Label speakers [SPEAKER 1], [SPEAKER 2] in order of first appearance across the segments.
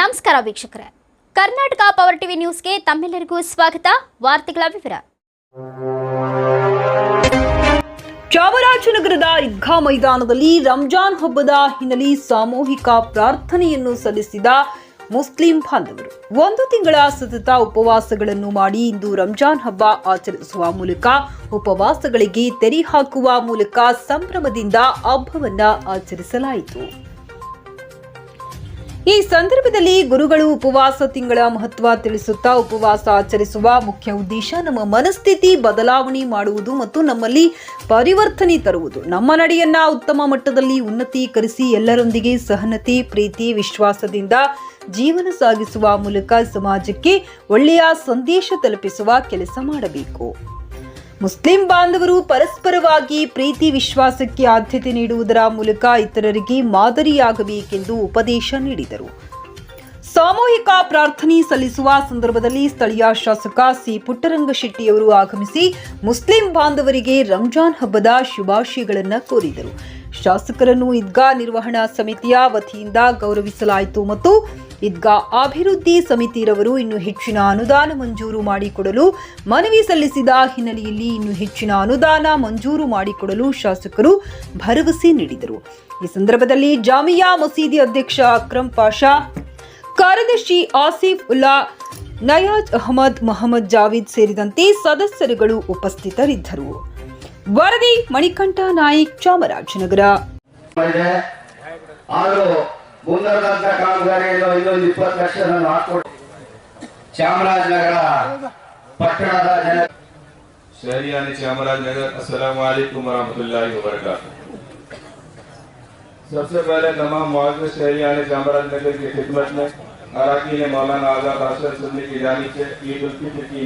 [SPEAKER 1] ನಮಸ್ಕಾರ ವೀಕ್ಷಕರೇ. Karnataka power TV ನ್ಯೂಸ್ಗೆ ತಮ್ಮೆಲ್ಲರಿಗೂ ಸ್ವಾಗತ. ವಾರ್ತೆಗಳ ವಿವರ.
[SPEAKER 2] ಚಾಮರಾಜನಗರದ ಈದ್ಗಾ ಮೈದಾನದಲ್ಲಿ ರಂಜಾನ್ ಹಬ್ಬದ ಹಿನ್ನೆಲೆ ಸಾಮೂಹಿಕ ಪ್ರಾರ್ಥನೆಯನ್ನು ಸಲ್ಲಿಸಿದ ಮುಸ್ಲಿಂ ಬಾಂಧವರು. ಒಂದು ತಿಂಗಳ ಸತತ ಉಪವಾಸಗಳನ್ನು ಮಾಡಿ ಇಂದು ರಂಜಾನ್ ಹಬ್ಬ ಆಚರಿಸುವ ಮೂಲಕ ಉಪವಾಸಗಳಿಗೆ ತೆರೆ ಹಾಕುವ ಮೂಲಕ ಸಂಭ್ರಮದಿಂದ ಹಬ್ಬವನ್ನು ಆಚರಿಸಲಾಯಿತು. ಈ ಸಂದರ್ಭದಲ್ಲಿ ಗುರುಗಳು ಉಪವಾಸ ತಿಂಗಳ ಮಹತ್ವ ತಿಳಿಸುತ್ತಾ ಉಪವಾಸ ಆಚರಿಸುವ ಮುಖ್ಯ ಉದ್ದೇಶ ನಮ್ಮ ಮನಸ್ಥಿತಿ ಬದಲಾವಣೆ ಮಾಡುವುದು ಮತ್ತು ನಮ್ಮಲ್ಲಿ ಪರಿವರ್ತನೆ ತರುವುದು. ನಮ್ಮ ನಡೆಯನ್ನ ಉತ್ತಮ ಮಟ್ಟದಲ್ಲಿ ಉನ್ನತೀಕರಿಸಿ ಎಲ್ಲರೊಂದಿಗೆ ಸಹನತೆ, ಪ್ರೀತಿ, ವಿಶ್ವಾಸದಿಂದ ಜೀವನ ಸಾಗಿಸುವ ಮೂಲಕ ಸಮಾಜಕ್ಕೆ ಒಳ್ಳೆಯ ಸಂದೇಶ ತಲುಪಿಸುವ ಕೆಲಸ ಮಾಡಬೇಕು. ಮುಸ್ಲಿಂ ಬಾಂಧವರು ಪರಸ್ಪರವಾಗಿ ಪ್ರೀತಿ ವಿಶ್ವಾಸಕ್ಕೆ ಆದ್ಯತೆ ನೀಡುವುದರ ಮೂಲಕ ಇತರರಿಗೆ ಮಾದರಿಯಾಗಬೇಕೆಂದು ಉಪದೇಶ ನೀಡಿದರು. ಸಾಮೂಹಿಕ ಪ್ರಾರ್ಥನೆ ಸಲ್ಲಿಸುವ ಸಂದರ್ಭದಲ್ಲಿ ಸ್ಥಳೀಯ ಶಾಸಕ ಸಿ ಪುಟ್ಟರಂಗಶೆಟ್ಟಿಯವರು ಆಗಮಿಸಿ ಮುಸ್ಲಿಂ ಬಾಂಧವರಿಗೆ ರಂಜಾನ್ ಹಬ್ಬದ ಶುಭಾಶಯಗಳನ್ನು ಕೋರಿದರು. ಶಾಸಕರನ್ನು ಈದ್ಗಾ ನಿರ್ವಹಣಾ ಸಮಿತಿಯ ವತಿಯಿಂದ ಗೌರವಿಸಲಾಯಿತು ಮತ್ತು ಈದ್ಗಾ ಅಭಿವೃದ್ಧಿ ಸಮಿತಿರವರು ಇನ್ನು ಹೆಚ್ಚಿನ ಅನುದಾನ ಮಂಜೂರು ಮಾಡಿಕೊಡಲು ಮನವಿ ಸಲ್ಲಿಸಿದ ಹಿನ್ನೆಲೆಯಲ್ಲಿ ಇನ್ನು ಹೆಚ್ಚಿನ ಅನುದಾನ ಮಂಜೂರು ಮಾಡಿಕೊಡಲು ಶಾಸಕರು ಭರವಸೆ ನೀಡಿದರು. ಈ ಸಂದರ್ಭದಲ್ಲಿ ಜಾಮಿಯಾ ಮಸೀದಿ ಅಧ್ಯಕ್ಷ ಅಕ್ರಂ ಪಾಷಾ, ಕಾರ್ಯದರ್ಶಿ ಆಸಿಫ್ ಉಲ್ಲಾ, ನಯಾಜ್ ಅಹಮದ್ ಮೊಹಮ್ಮದ್ ಜಾವೀದ್ ಸೇರಿದಂತೆ ಸದಸ್ಯರುಗಳು ಉಪಸ್ಥಿತರಿದ್ದರು. ವರದಿ ಮಣಿಕಂಠ ನಾಯಕ್ ಚಾಮರಾಜನಗರ.
[SPEAKER 3] ಮುಂದರದಂತ ಕಾಮಗಾರಿಯನ್ನು ಇನ್ನೊಂದು ಇಪ್ಪತ್ತು ಲಕ್ಷ ನಾನು ಹಾಕೊಡ್ ಚಾಮರಾಜನಗರ ಪಟ್ಟಣದ ಜನ
[SPEAKER 4] शहरियान चामराजनगर अस्सलाम वालेकुम वरहमतुल्लाहि वबरकातुहू सबसे पहले तमाम मुआज शहरियान चामराजनगर की खिदमत में अराकीन मौलाना आजाद हासन सुन्नी की जानी से ईद उल फित्र की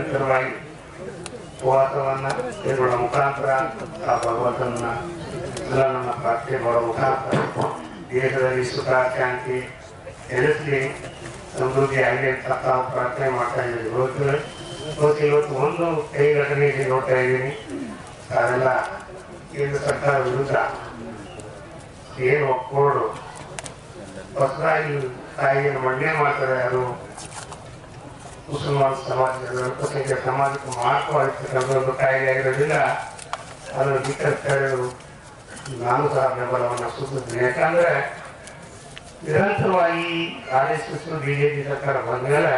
[SPEAKER 3] ನಿರಂತರವಾಗಿ ಉಪವಾಸವನ್ನ ಇವುಗಳ ಮುಖಾಂತರ ಆ ಭಗವಂತನ ನಮ್ಮ ಪ್ರಾರ್ಥನೆ ಮಾಡುವ ಮುಖಾಂತರ ದೇಶದಲ್ಲಿ ಸುಖ, ಶಾಂತಿ ನೆಲೆಸಲಿ ಸಮೃದ್ಧಿ ಆಗಲಿ ಅಂತ ತಾವು ಪ್ರಾರ್ಥನೆ ಮಾಡ್ತಾ ಇದ್ದೀವಿ. ಇವತ್ತು ಇವತ್ತು ಇವತ್ತು ಒಂದು ಕೈ ಘಟನೆ ಇಲ್ಲಿ ನೋಡ್ತಾ ಇದ್ದೀನಿ. ಅದೆಲ್ಲ ಕೇಂದ್ರ ಸರ್ಕಾರ ವಿರುದ್ಧ ಏನು ಒಪ್ಕೊಂಡು ಹೊಸದಾಗಿ ತಾಯಿಯನ್ನು ಮಂಡನೆ ಮಾಡ್ತಾರೆ ಅದು ಮುಸಲ್ಮಾನ್ ಸಮಾಜದ ಅಲ್ಪಸಂಖ್ಯಾತ ಸಮಾಜಕ್ಕೆ ಮಾತ್ರವಾಗಿರ್ತಕ್ಕಂಥ ಒಂದು ಕಾಯಿಲೆ ಆಗಿರೋದ್ರಿಂದ ಅದರ ದಿಕ್ಕರು ನಾನು ಸಹ ಬೆಂಬಲವನ್ನು ಸೂಚಿಸ್ತೀನಿ ಯಾಕಂದ್ರೆ ನಿರಂತರವಾಗಿ ಆರ್ ಎಸ್ ಎಸ್ ಪಿ ಸರ್ಕಾರ ಬಂದ ಮೇಲೆ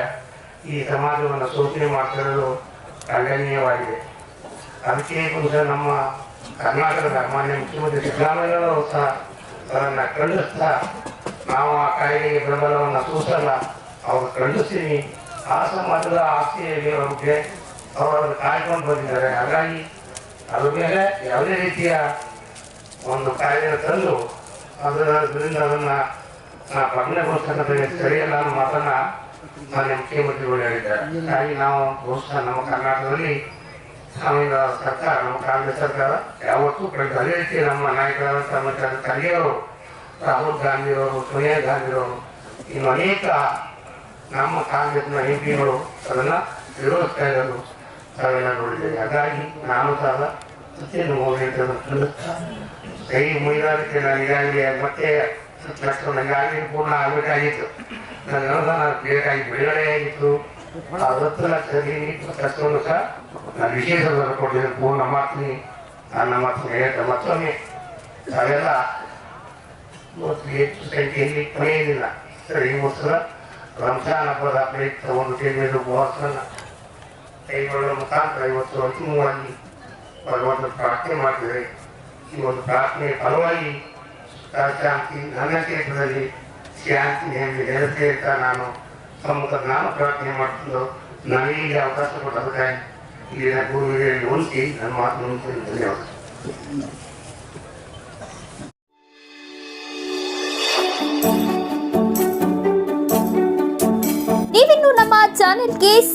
[SPEAKER 3] ಈ ಸಮಾಜವನ್ನು ಶೋಷಣೆ ಮಾಡ್ತಿರೋದು ಖಂಡನೀಯವಾಗಿದೆ. ಅದಕ್ಕೆ ಬಹುಶಃ ನಮ್ಮ ಕರ್ನಾಟಕದ ಮಾನ್ಯ ಮುಖ್ಯಮಂತ್ರಿ ಸಿದ್ದರಾಮಯ್ಯನವರು ಸಹ ಅದನ್ನು ಖಂಡಿಸ್ತಾ ನಾವು ಆ ಕಾಯಿಲೆಗೆ ಬೆಂಬಲವನ್ನು ಸೂಚಿಸಲ್ಲ ಅವರು ಖಂಡಿಸ್ತೀನಿ. ಆ ಮಠದ ಆಸ್ತಿಯಲ್ಲಿ ಅವ್ರಿಗೆ ಅವರು ಕಾಯ್ಕೊಂಡು ಬಂದಿದ್ದಾರೆ. ಹಾಗಾಗಿ ಅದ್ರ ಮೇಲೆ ಯಾವುದೇ ರೀತಿಯ ಒಂದು ಕಾಯ್ದೆಯನ್ನು ತಂದು ಅದರಿಂದ ಅದನ್ನು ನಾ ಪರಿಣಗೊಳಿಸ್ತಕ್ಕಂಥ ಸರಿಯಲ್ಲ ಅನ್ನೋ ಮಾತನ್ನು ಮಾನ್ಯ ಮುಖ್ಯಮಂತ್ರಿಗಳು ಹೇಳಿದ್ದಾರೆ. ಹಾಗಾಗಿ ನಾವು ಬಹುಶಃ ನಮ್ಮ ಕರ್ನಾಟಕದಲ್ಲಿ ನಾವಿಂದ ಸರ್ಕಾರ, ನಮ್ಮ ಕಾಂಗ್ರೆಸ್ ಸರ್ಕಾರ ಯಾವತ್ತೂ ಕಳೆದ ಅದೇ ರೀತಿ ನಮ್ಮ ನಾಯಕರಾದಂಥ ಮತ್ತೆ ಖರ್ಗೆಯವರು ರಾಹುಲ್ ಗಾಂಧಿಯವರು ಸೋನಿಯಾ ಗಾಂಧಿಯವರು ಇನ್ನು ಅನೇಕ ನಮ್ಮ ಕಾಂಗ್ರೆಸ್ನ ಎಂ ಪಿಗಳು ಅದನ್ನ ವಿರೋಧಿಸ್ತಾ ಇರೋದು ತಾವೆಲ್ಲ ನೋಡಿದ್ದೇವೆ ಹಾಗಾಗಿ ನಾನು ಸಹ ಸತ್ಯವನ್ನು ಅಂತ ಕೈ ಮುಗಿದಾದಕ್ಕೆ ನಾನು ಈಗಾಗಲೇ ಮತ್ತೆ ಹತ್ತು ಲಕ್ಷ ನನಗಾಗಲೇ ಪೂರ್ಣ ಆಗಬೇಕಾಗಿತ್ತು. ನನ್ನ ಅನುದಾನ ಬೇಕಾಗಿ ಬಿಡುಗಡೆ ಆಗಿತ್ತು. ಆ ಹತ್ತು ಲಕ್ಷದಲ್ಲಿ ಲಕ್ಷವನ್ನು ಸಹ ನಾನು ವಿಶೇಷವನ್ನು ಕೊಟ್ಟಿದ್ದೇನೆ ಪೂರ್ಣ ಮಾಡ್ತೀನಿ. ನನ್ನ ಮಾತನ್ನು ಹೇಳ್ತಾ ಮತ್ತೊಮ್ಮೆ ತಾವೆಲ್ಲ ಹೆಚ್ಚು ಸಂಖ್ಯೆಯಲ್ಲಿ ಕೊನೆಯದಿಲ್ಲ. ಸರಿ, ಈ ವರ್ಷದ ರಂಜಾನ್ ಹಬ್ಬದ ಪ್ರಯುಕ್ತ ಒಂದು ತಿಂಗಳು ಉಪವಾಸವನ್ನು ಕೈಗೊಳ್ಳುವ ಮುಖಾಂತರ ಇವತ್ತು ಅಂತಿಮವಾಗಿ ಭಗವಂತನ ಪ್ರಾರ್ಥನೆ ಮಾಡಿದರೆ, ಈ ಒಂದು ಪ್ರಾರ್ಥನೆ ಫಲವಾಗಿ ಶಾಂತಿ ನನ್ನ ಕ್ಷೇತ್ರದಲ್ಲಿ ಶಾಂತಿ ಎಂದು ನೆಲೆಸಲಿ ಅಂತ ನಾನು ಸಮ್ಮುಖ ನಾನು ಪ್ರಾರ್ಥನೆ ಮಾಡ್ತಿದ್ದು ನನಗೆ ಅವಕಾಶ ಕೊಟ್ಟದಕ್ಕಾಗಿ ಇಲ್ಲಿನ ಗುರುವಿಗೆ ಹೊಂದಿ ನನ್ನ ಮಾತು ಧನ್ಯವಾದ